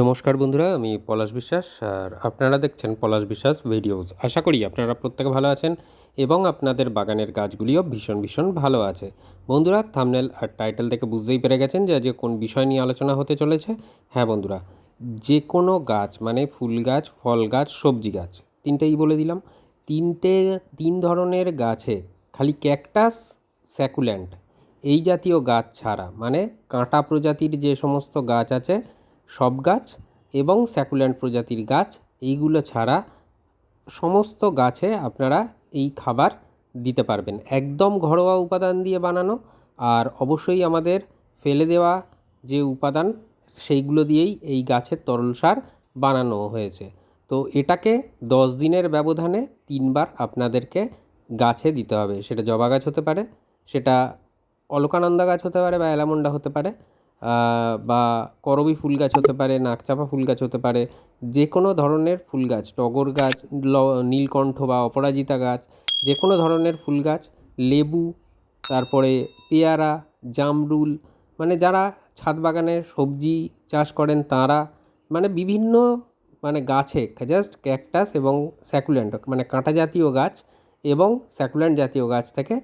নমস্কার বন্ধুরা, আমি পলাশ বিশ্বাস আর আপনারা দেখছেন পলাশ বিশ্বাস ভিডিওস। আশা করি আপনারা প্রত্যেকে ভালো আছেন এবং আপনাদের বাগানের গাছগুলিও ভীষণ ভীষণ ভালো আছে। বন্ধুরা থামনেল আর টাইটেল থেকে বুঝতেই পেরে গেছেন যে আজকে কোন বিষয় নিয়ে আলোচনা হতে চলেছে। হ্যাঁ বন্ধুরা, যে কোনো গাছ মানে ফুল গাছ, ফল গাছ, সবজি গাছ, তিনটেই বলে দিলাম। তিনটে, তিন ধরনের গাছে খালি ক্যাকটাস স্যাকুল্যান্ট এই জাতীয় গাছ ছাড়া মানে কাঁটা প্রজাতির যে সমস্ত গাছ আছে সব গাছ এবং স্যাকুল্যান্ট প্রজাতির গাছ, এইগুলো ছাড়া সমস্ত গাছে আপনারা এই খাবার দিতে পারবেন। একদম ঘরোয়া উপাদান দিয়ে বানানো আর অবশ্যই আমাদের ফেলে দেওয়া যে উপাদান, সেইগুলো দিয়েই এই গাছের তরল সার বানানো হয়েছে। তো এটাকে দশ দিনের ব্যবধানে তিনবার আপনাদেরকে গাছে দিতে হবে। সেটা জবা গাছ হতে পারে, সেটা অলকানন্দা গাছ হতে পারে বা অ্যালামন্ডা হতে পারে। বা করবী ফুল গাছ হতে পারে নাকচাপা ফুল গাছ হতে পারে যে কোনো ধরনের ফুল গাছ, টগর গাছ নীলকণ্ঠ বা অপরাজিতা গাছ যে কোনো ধরনের ফুল গাছ, লেবু, তারপরে পেয়ারা, জামরুল মানে যারা ছাদ বাগানে সবজি চাষ করেন তারা মানে বিভিন্ন মানে গাছে জাস্ট ক্যাকটাস এবং স্যাকুল্যান্ট মানে কাঁটা জাতীয় গাছ এবং স্যাকুল্যান্ট জাতীয় গাছ থেকে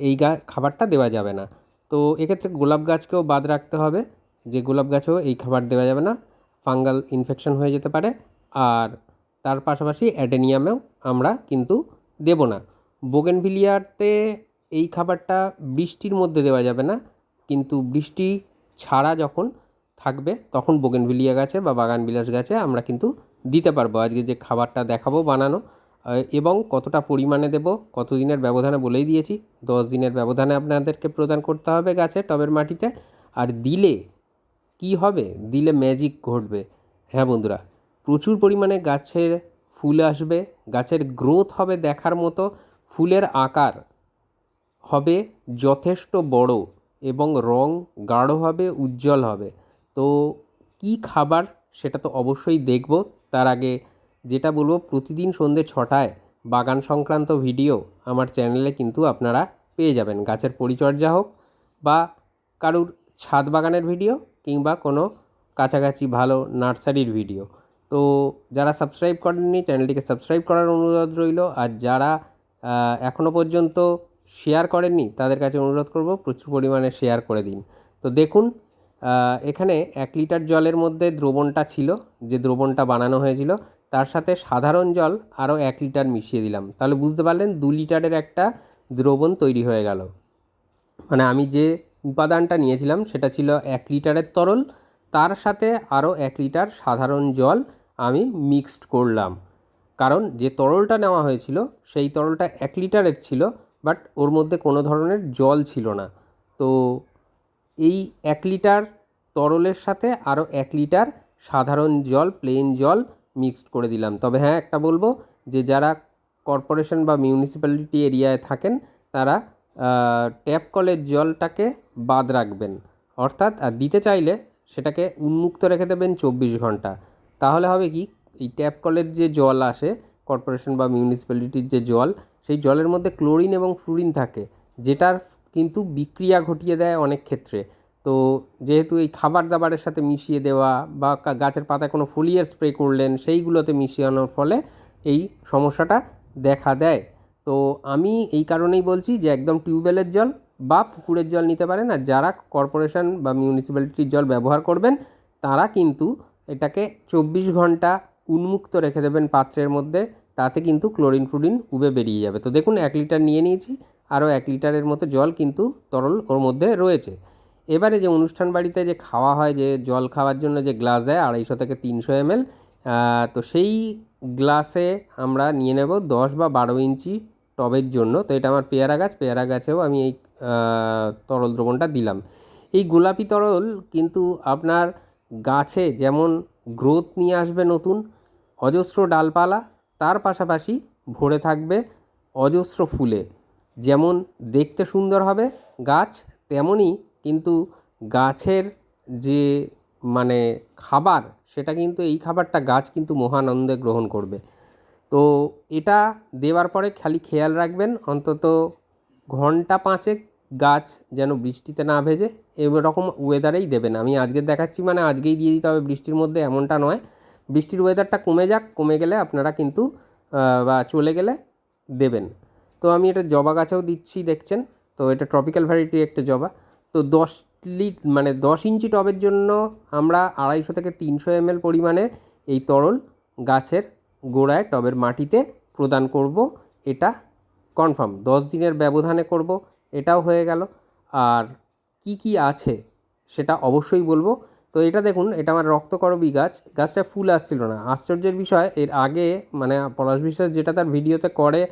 এই গা, খাবারটা দেওয়া যাবে না। তো এক্ষেত্রে গোলাপ গাছকেও বাদ রাখতে হবে। যে গোলাপ গাছেও এই খাবার দেওয়া যাবে না। ফাঙ্গাল ইনফেকশন হয়ে যেতে পারে। আর তার পাশাপাশি অ্যাডেনিয়ামেও আমরা কিন্তু দেব না। বোগেনভিলিয়াতে এই খাবারটা বৃষ্টির মধ্যে দেওয়া যাবে না। কিন্তু বৃষ্টি ছাড়া যখন থাকবে, তখন বোগেনভিলিয়া গাছে বা বাগান বিলাস গাছে আমরা কিন্তু দিতে পারব। আজকে যে খাবারটা দেখাবো বানানো এবং কতটা পরিমাণে দেব কত দিনের ব্যবধানে বলেই দিয়েছি, দশ দিনের ব্যবধানে আপনাদেরকে প্রদান করতে হবে গাছে টবের মাটিতে। আর দিলে কি হবে? দিলে ম্যাজিক ঘটবে। হ্যাঁ বন্ধুরা, প্রচুর পরিমাণে গাছের ফুল আসবে, গাছের গ্রোথ হবে দেখার মতো, ফুলের আকার হবে যথেষ্ট বড় এবং রং গাঢ় হবে, উজ্জ্বল হবে। তো কি খাবার সেটা তো অবশ্যই দেখব, তার আগে যেটা বলব প্রতিদিন সন্ধ্যে ছটায় বাগান সংক্রান্ত ভিডিও আমার চ্যানেলে কিন্তু আপনারা পেয়ে যাবেন। গাছের পরিচর্যা হোক বা কারুর ছাদ বাগানের ভিডিও কিংবা কোনো কাছাকাছি ভালো নার্সারির ভিডিও। তো যারা সাবস্ক্রাইব করেননি, চ্যানেলটিকে সাবস্ক্রাইব করার অনুরোধ রইল। আর যারা এখনও পর্যন্ত শেয়ার করেননি, তাদের কাছে অনুরোধ করব প্রচুর পরিমাণে শেয়ার করে দিন। তো দেখুন এখানে এক লিটার জলের মধ্যে দ্রবণটা ছিল, যে দ্রবণটা বানানো হয়েছিল তার সাথে সাধারণ জল আরও এক লিটার মিশিয়ে দিলাম। তাহলে বুঝতে পারলেন দু লিটারের একটা দ্রবণ তৈরি হয়ে গেল। মানে আমি যে উপাদানটা নিয়েছিলাম সেটা ছিল এক লিটারের তরল, তার সাথে আরও এক লিটার সাধারণ জল আমি মিক্সড করলাম। কারণ যে তরলটা নেওয়া হয়েছিল সেই তরলটা এক লিটারের ছিল, বাট ওর মধ্যে কোনো ধরনের জল ছিল না। তো এই এক লিটার তরলের সাথে আরও এক লিটার সাধারণ জল, প্লেন জল মিক্সড করে দিলাম। তবে হ্যাঁ একটা বলব যে যারা কর্পোরেশন বা মিউনিসিপ্যালিটি এরিয়ায় থাকেন, তারা ট্যাপ কলের জলটাকে বাদ রাখবেন। অর্থাৎ, আর দিতে চাইলে সেটাকে উন্মুক্ত রেখে দেবেন চব্বিশ ঘণ্টা। তাহলে হবে কি, এই ট্যাপ কলের যে জল আসে কর্পোরেশন বা মিউনিসিপ্যালিটির যে জল, সেই জলের মধ্যে ক্লোরিন এবং ফ্লুরিন থাকে, যেটার কিন্তু বিক্রিয়া ঘটিয়ে দেয় অনেক ক্ষেত্রে। তো যেহেতু এই খাবার দাবারের সাথে মিশিয়ে দেওয়া বা গাছের পাতায় কোনো ফোলিয়ার স্প্রে করলেন, সেইগুলোতে মিশিয়ে ফলে এই সমস্যাটা দেখা দেয়। তো আমি এই কারণেই বলছি যে একদম টিউবওয়েলের জল বা পুকুরের জল নিতে পারেন, আর যারা কর্পোরেশন বা মিউনিসিপ্যালিটির জল ব্যবহার করবেন, তারা কিন্তু এটাকে চব্বিশ ঘণ্টা উন্মুক্ত রেখে দেবেন পাত্রের মধ্যে, তাতে কিন্তু ক্লোরিন ফ্লুরিন উবে বেরিয়ে যাবে। তো দেখুন, এক লিটার নিয়ে নিয়েছি, আরও এক লিটারের মতো জল কিন্তু তরল ওর মধ্যে রয়েছে। এবারে যে অনুষ্ঠান বাড়িতে যে খাওয়া হয়, যে জল খাওয়ার জন্য যে গ্লাস দেয় আড়াইশো থেকে তিনশো এমএল তো সেই গ্লাসে আমরা নিয়ে নেব দশ বা বারো ইঞ্চি টবের জন্য। তো এটা আমার পেয়ারা গাছ, পেয়ারা গাছেও আমি এই তরল দ্রবণটা দিলাম। এই গোলাপি তরল কিন্তু আপনার গাছে যেমন গ্রোথ নিয়ে আসবে নতুন, অজস্র ডালপালা, তার পাশাপাশি ভরে থাকবে অজস্র ফুলে। যেমন দেখতে সুন্দর হবে গাছ, তেমনই কিন্তু গাছের যে মানে খাবার, সেটা কিন্তু এই খাবারটা গাছ কিন্তু মহানন্দে গ্রহণ করবে। তো এটা দেওয়ার পরে খালি খেয়াল রাখবেন, অন্তত ঘণ্টা পাঁচেক গাছ যেন বৃষ্টিতে না ভেজে এরকম ওয়েদারেই দেবেন। আমি আজকে দেখাচ্ছি মানে আজকেই দিয়ে দিতে হবে, বৃষ্টির মধ্যে এমনটা নয়। বৃষ্টির ওয়েদারটা কমে যাক, কমে গেলে আপনারা কিন্তু বা চলে গেলে দেবেন। তো আমি এটা জবা গাছেও দিচ্ছি, দেখছেন? তো এটা ট্রপিক্যাল ভ্যারাইটি একটা জবা। তো দশ লিট মানে দশ ইঞ্চি টবের জন্য আমরা আড়াইশো থেকে তিনশো এমএল পরিমাণে এই তরল গাছের গোড়ায় টবের মাটিতে প্রদান করব। এটা কনফার্ম, দশ দিনের ব্যবধানে করব। এটাও হয়ে গেল। আর কি কি আছে সেটা অবশ্যই বলব। তো এটা দেখুন, এটা আমার রক্তকরবী গাছ। গাছটা ফুল আসছিল না। আশ্চর্যের বিষয়, এর আগে মানে পলাশ বিশ্বাস যেটা তার ভিডিওতে করে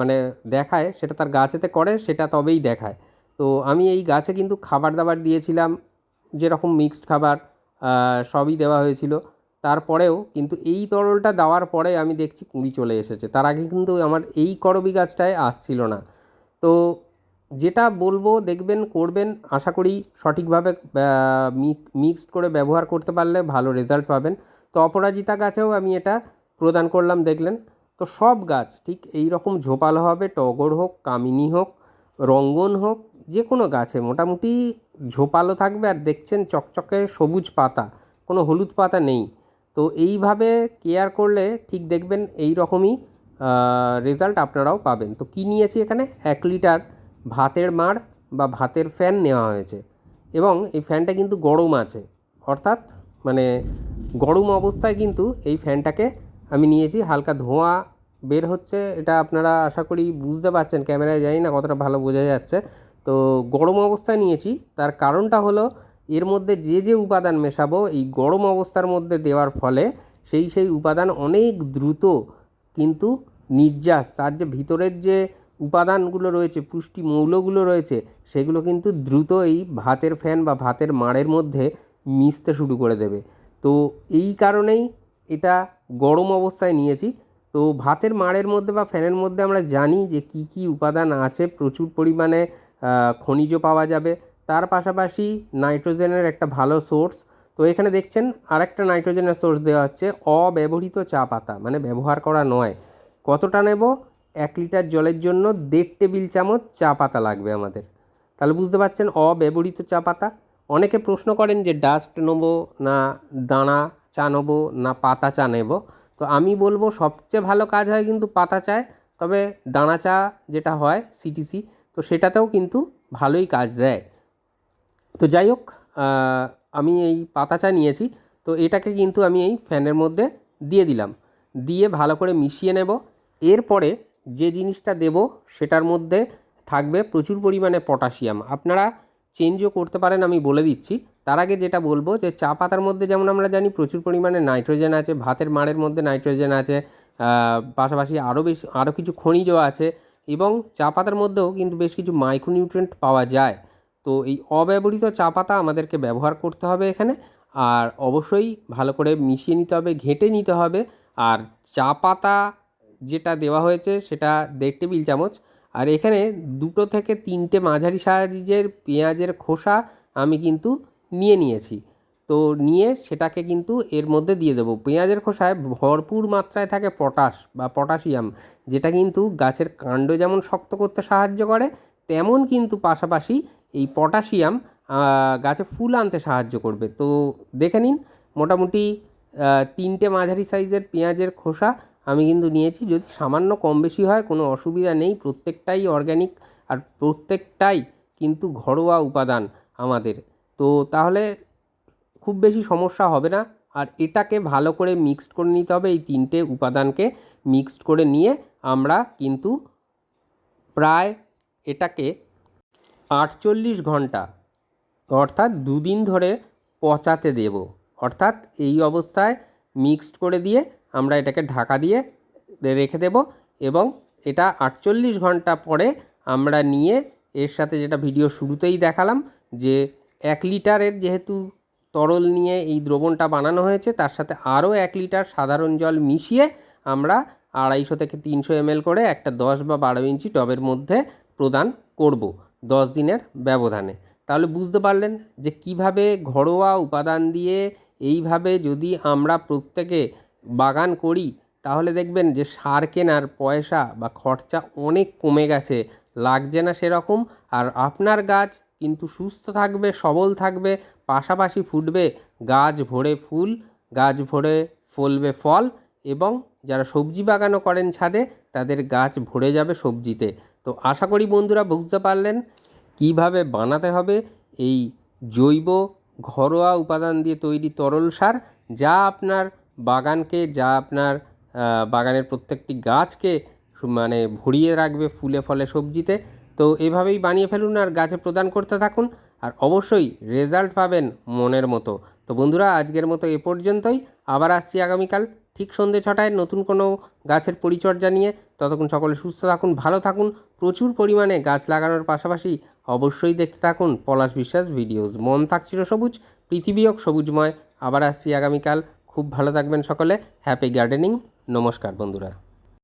মানে দেখায়, সেটা তার গাছেতে করে, সেটা তবেই দেখায়। তো আমি এই গাছে কিন্তু খাবার দাবার দিয়েছিলাম, যেরকম মিক্সড খাবার সবই দেওয়া হয়েছিল। তারপরেও কিন্তু এই তরলটা দেওয়ার পরে আমি দেখছি কুঁড়ি চলে এসেছে। তার আগে কিন্তু আমার এই করবি গাছটায় আসছিল না। তো যেটা বলব, দেখবেন, করবেন, আশা করি সঠিকভাবে মিক্সড করে ব্যবহার করতে পারলে ভালো রেজাল্ট পাবেন। তো অপরাজিতা গাছেও আমি এটা প্রদান করলাম, দেখলেন। তো সব গাছ ঠিক এই রকম ঝোপালো হবে, টগর হোক, কামিনী হোক, রঙ্গন হোক যে কোনো গাছে মোটামুটি ঝোপালো থাকবে আর দেখছেন চকচকে সবুজ পাতা, কোনো হলুদ পাতা নেই। তো এইভাবে কেয়ার করলে ঠিক দেখবেন এই রকমই রেজাল্ট আপনারাও পাবেন। তো কী নিয়েছি এখানে? এক লিটার ভাতের মাড় বা ভাতের ফ্যান নেওয়া হয়েছে এবং এই ফ্যানটা কিন্তু গরম আছে। অর্থাৎ মানে গরম অবস্থায় কিন্তু এই ফ্যানটাকে আমি নিয়েছি, হালকা ধোঁয়া বের হচ্ছে। এটা আপনারা আশা করি বুঝতে পারছেন, ক্যামেরায় জানি না কতটা ভালো বোঝা যাচ্ছে। তো গরম অবস্থায় নিয়েছি। তার কারণটা হলো, এর মধ্যে যে যে উপাদান মেশাবো, এই গরম অবস্থার মধ্যে দেওয়ার ফলে সেই সেই উপাদান অনেক দ্রুত কিন্তু নির্যাস, তার যে ভিতরের যে উপাদানগুলো রয়েছে, পুষ্টি মৌলগুলো রয়েছে, সেগুলো কিন্তু দ্রুত এই ভাতের ফ্যান বা ভাতের মাড়ের মধ্যে মিশতে শুরু করে দেবে। তো এই কারণেই এটা গরম অবস্থায় নিয়েছি। তো ভাতের মাড়ের মধ্যে বা ফ্যানের মধ্যে আমরা জানি যে কি কি উপাদান আছে, প্রচুর পরিমাণে খনিজ পাওয়া যাবে। তার পাশাপাশি নাইট্রোজেনের একটা ভালো সোর্স। তো এখানে দেখছেন আরেকটা নাইট্রোজেনের সোর্স দেওয়া হচ্ছে অব্যবহৃত চা পাতা। মানে ব্যবহার করা নয়। কতটা নেব? এক লিটার জলের জন্য দেড় টেবিল চামচ চা পাতা লাগবে আমাদের। তাহলে বুঝতে পারছেন অব্যবহৃত চা পাতা। অনেকে প্রশ্ন করেন যে ডাস্ট নেব না দানা চা নেব না পাতা চা নেব? তো আমি বলব সবচেয়ে ভালো কাজ হয় কিন্তু পাতা চায়। তবে দানা চা যেটা হয় সিটিসি তো সেটাতেও কিন্তু ভালোই কাজ দেয়। তো যাই হোক আমি এই পাতা চা নিয়েছি, তো এটাকে কিন্তু আমি এই ফ্যানের মধ্যে দিয়ে দিলাম। দিয়ে ভালো করে মিশিয়ে নেব। এরপরে যে জিনিসটা দেব সেটার মধ্যে থাকবে প্রচুর পরিমাণে পটাশিয়াম। আপনারা চেঞ্জও করতে পারেন, আমি বলে দিচ্ছি। তার আগে যেটা বলব যে চা পাতার মধ্যে যেমন আমরা জানি প্রচুর পরিমাণে নাইট্রোজেন আছে, ভাতের মাড়ের মধ্যে নাইট্রোজেন আছে পাশাপাশি আরও বেশি, আরও কিছু খনিজ আছে এবং চা পাতার মধ্যেও কিন্তু বেশ কিছু মাইক্রোনিউট্রেন্ট পাওয়া যায়। তো এই অব্যবহৃত চা পাতা আমাদেরকে ব্যবহার করতে হবে এখানে। আর অবশ্যই ভালো করে মিশিয়ে নিতে হবে, ঘেঁটে নিতে হবে। আর চা পাতা যেটা দেওয়া হয়েছে সেটা দেড় টেবিল চামচ। আর এখানে দুটো থেকে তিনটে মাঝারি সাইজের পেঁয়াজের খোসা আমি কিন্তু নিয়ে নিয়েছি। তো নিয়ে সেটাকে কিন্তু এর মধ্যে দিয়ে দেবো। পেঁয়াজের খোসায় ভরপুর মাত্রায় থাকে পটাশ বা পটাশিয়াম, যেটা কিন্তু গাছের কাণ্ড যেমন শক্ত করতে সাহায্য করে, তেমন কিন্তু পাশাপাশি এই পটাশিয়াম গাছে ফুল আনতে সাহায্য করবে। তো দেখে নিন, মোটামুটি তিনটে মাঝারি সাইজের পেঁয়াজের খোসা আমি কিন্তু নিয়েছি। যদি সামান্য কম বেশি হয়, কোনো অসুবিধা নেই। প্রত্যেকটাই অর্গ্যানিক আর প্রত্যেকটাই কিন্তু ঘরোয়া উপাদান আমাদের। তো তাহলে খুব বেশি সমস্যা হবে না। আর এটাকে ভালো করে মিক্সড করে নিতে হবে এই তিনটে উপাদানকে। মিক্সড করে নিয়ে আমরা কিন্তু প্রায় এটাকে আটচল্লিশ ঘণ্টা অর্থাৎ দুদিন ধরে পচাতে দেব। অর্থাৎ এই অবস্থায় মিক্সড করে দিয়ে আমরা এটাকে ঢাকা দিয়ে রেখে দেব এবং এটা আটচল্লিশ ঘণ্টা পরে আমরা নিয়ে এর সাথে যেটা ভিডিও শুরুতেই দেখালাম যে এক লিটারের যেহেতু তরল নিয়ে এই দ্রবণটা বানানো হয়েছে। তার সাথে আরও এক লিটার সাধারণ জল মিশিয়ে আমরা আড়াইশো থেকে তিনশো এমএল করে একটা দশ বা বারো ইঞ্চি টবের মধ্যে প্রদান করব দশ দিনের ব্যবধানে। তাহলে বুঝতে পারলেন যে কীভাবে ঘরোয়া উপাদান দিয়ে এইভাবে যদি আমরা প্রত্যেকে বাগান করি, তাহলে দেখবেন যে সার কেনার পয়সা বা খরচা অনেক কমে গেছে। লাগছে না সেরকম। আর আপনার গাছ কিন্তু সুস্থ থাকবে, সবল থাকবে, পাশাপাশি ফুটবে গাছ ভরে ফুল, গাছ ভরে ফলবে ফল এবং যারা সবজি বাগানও করেন ছাদে, তাদের গাছ ভরে যাবে সবজিতে। তো আশা করি বন্ধুরা বুঝতে পারলেন কীভাবে বানাতে হবে এই জৈব ঘরোয়া উপাদান দিয়ে তৈরি তরল সার, যা আপনার বাগানকে, যা আপনার বাগানের প্রত্যেকটি গাছকে মানে ভরিয়ে রাখবে ফুলে ফলে সবজিতে। তো এভাবেই বানিয়ে ফেলুন আর গাছে প্রদান করতে থাকুন আর অবশ্যই রেজাল্ট পাবেন মনের মতো। তো বন্ধুরা, আজকের মতো এ পর্যন্তই। আবার আসছি আগামীকাল ঠিক সন্ধে ছটায় নতুন কোনো গাছের পরিচর্যা নিয়ে। ততক্ষণ সকলে সুস্থ থাকুন, ভালো থাকুন। প্রচুর পরিমাণে গাছ লাগানোর পাশাপাশি অবশ্যই দেখতে থাকুন পলাশ বিশ্বাস ভিডিওস। মন থাকছিল সবুজ, পৃথিবী হোক সবুজময়। আবার আসছি আগামীকাল। খুব ভালো থাকবেন সকলে। Happy gardening. নমস্কার বন্ধুরা।